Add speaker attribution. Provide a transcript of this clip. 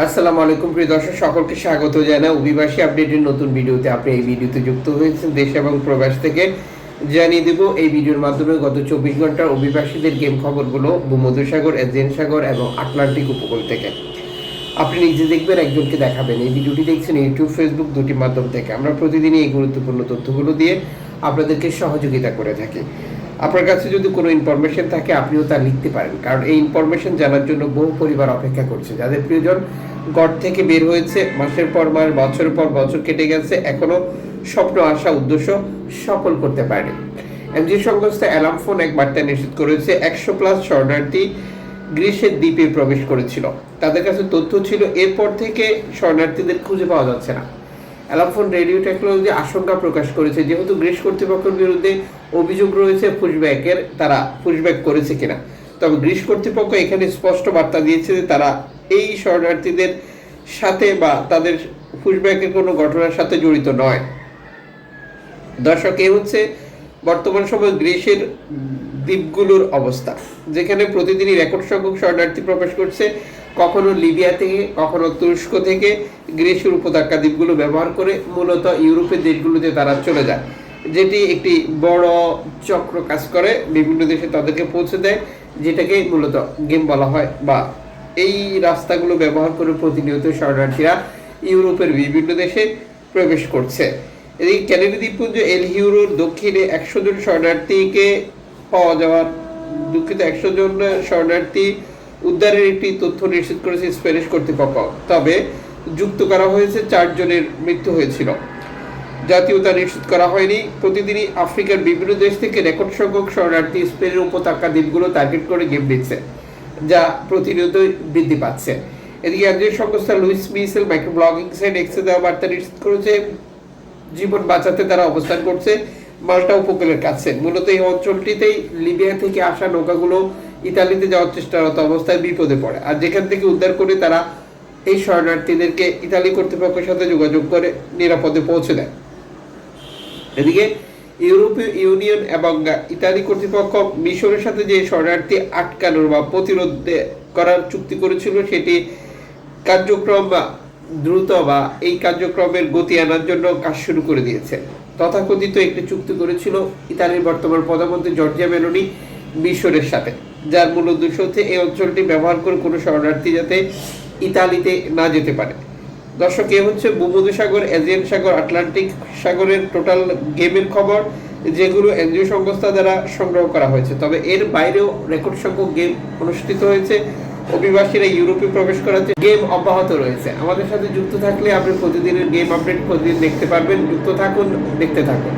Speaker 1: আসসালামু আলাইকুম, প্রিয় দর্শক, সকলকে স্বাগত জানাই। অভিবাসী আপডেটের নতুন ভিডিওতে আপনি এই ভিডিওতে যুক্ত হয়েছেন দেশ এবং প্রবাস থেকে। জানিয়ে দেব, এই ভিডিওর মাধ্যমে গত চব্বিশ ঘণ্টার অভিবাসীদের গেম খবরগুলো ভূমধ্যসাগর এজিয়ান সাগর এবং আটলান্টিক উপকূল থেকে। আপনি নিজে দেখবেন, একজনকে দেখাবেন। এই ভিডিওটি দেখছেন ইউটিউব, ফেসবুক দুটি মাধ্যম থেকে। আমরা প্রতিদিনই এই গুরুত্বপূর্ণ তথ্যগুলো দিয়ে আপনাদেরকে সহযোগিতা করে থাকি। আপনার কাছে যদি কোনো ইনফরমেশন থাকে, আপনিও তা লিখতে পারেন। কারণ এই ইনফরমেশন জানার জন্য বহু পরিবার অপেক্ষা করছে। যাদের প্রিয়জন গড় থেকে বের হয়েছে, মাসের পর মাস, বছরের পর বছর কেটে গেছে, এখনও স্বপ্ন, আশা, উদ্দেশ্য সফল করতে পারেনি এমজি সংস্থা অ্যালার্ম ফোন এক বার্তা নিশ্চিত করেছে, একশো প্লাস শরণার্থী গ্রীষ্মের দ্বীপে প্রবেশ করেছিল। তাদের কাছে তথ্য ছিল, এরপর থেকে শরণার্থীদের খুঁজে পাওয়া যাচ্ছে না। অ্যালাফোন রেডিও টেকনোলজি আশঙ্কা প্রকাশ করেছে। যেহেতু গ্রিস কর্তৃপক্ষের বিরুদ্ধে অভিযোগ রয়েছে পুশব্যাকের, তারা পুশব্যাক করেছে কিনা। তবে গ্রিস কর্তৃপক্ষ এখানে স্পষ্ট বার্তা দিয়েছে যে তারা এই শরণার্থীদের সাথে বা তাদের পুশব্যাকের কোনো ঘটনার সাথে জড়িত নয়। দর্শক, এ হচ্ছে বর্তমান সময় গ্রিসের দ্বীপগুলোর অবস্থা, যেখানে প্রতিদিনই রেকর্ড সংখ্যক শরণার্থী প্রবেশ করছে। কখনো লিবিয়া থেকে, কখনো তুরস্ক থেকে গ্রিসের উপত্যকা দ্বীপগুলো ব্যবহার করে মূলত ইউরোপের দেশগুলোতে তারা চলে যায়। যেটি একটি বড় চক্র কাজ করে, বিভিন্ন দেশে তাদেরকে পৌঁছে দেয়, যেটাকে মূলত গেম বলা হয় বা এই রাস্তাগুলো ব্যবহার করে প্রতিনিয়ত শরণার্থীরা ইউরোপের বিভিন্ন দেশে প্রবেশ করছে। এদিকে ক্যানেডি দ্বীপপুঞ্জ এল হিউরোর দক্ষিণে একশো জন শরণার্থীকে পাওয়া যাওয়ার দুঃখিত একশো জন শরণার্থী উদ্ধারের একটি তথ্য নিশ্চিত করেছে স্প্যানিশ কর্তৃপক্ষ। তবে যুক্ত করা হয়েছে চারজনের মৃত্যু হয়েছিল। জাতীয়তা নিশ্চিত করা হয়নি। প্রতিদিনই আফ্রিকার বিভিন্ন দেশ থেকে রেকর্ড সংখ্যক শরণার্থী স্পেনের উপত্যকা দ্বীপগুলো টার্গেট করে গেম দিচ্ছে, যা প্রতিনিয়ত বৃদ্ধি পাচ্ছে। এদিকে একজন সংস্থা Louis Michel micro blogging site এক্সে দেওয়া বার্তা নিশ্চিত করেছে, জীবন বাঁচাতে তারা অবস্থান করছে মাল্টা উপকূলের কাছে। মূলত এই অঞ্চলটিতেই লিবিয়া থেকে আসা নৌকাগুলো ইতালিতে যাওয়ার চেষ্টারত অবস্থায় বিপদে পড়ে। আর যেখান থেকে উদ্ধার করে তারা এই শরণার্থীদেরকে ইতালি কর্তৃপক্ষের সাথে যোগাযোগ করে নিরাপদে পৌঁছে দেয়। এদিকে ইউরোপীয় ইউনিয়ন এবং ইতালি কর্তৃপক্ষ মিশরের সাথে যে শরণার্থী আটকানোর বা প্রতিরোধ করার চুক্তি করেছিল, সেটি কার্যক্রম বা দ্রুত বা এই কার্যক্রমের গতি আনার জন্য কাজ শুরু করে দিয়েছে। তথাকথিত একটি চুক্তি করেছিল ইতালির বর্তমান প্রধানমন্ত্রী জর্জিয়া মেলোনি মিশরের সাথে। যার মূল উদ্দেশ্য হচ্ছে এই অঞ্চলটি ব্যবহার করে কোনো শরণার্থী যাতে ইতালিতে না যেতে পারে। দর্শক, এ হচ্ছে ভূমধ্যসাগর এজিয়ান সাগর, আটলান্টিক সাগরের টোটাল গেমের খবর, যেগুলো এনজিও সংস্থা দ্বারা সংগ্রহ করা হয়েছে। তবে এর বাইরেও রেকর্ড সংখ্যক গেম অনুষ্ঠিত হয়েছে। অভিবাসীরা ইউরোপে প্রবেশ করাতে গেম অব্যাহত রয়েছে। আমাদের সাথে যুক্ত থাকলে আপনি প্রতিদিনের গেম আপডেট প্রতিদিন দেখতে পারবেন। যুক্ত থাকুন, দেখতে থাকুন।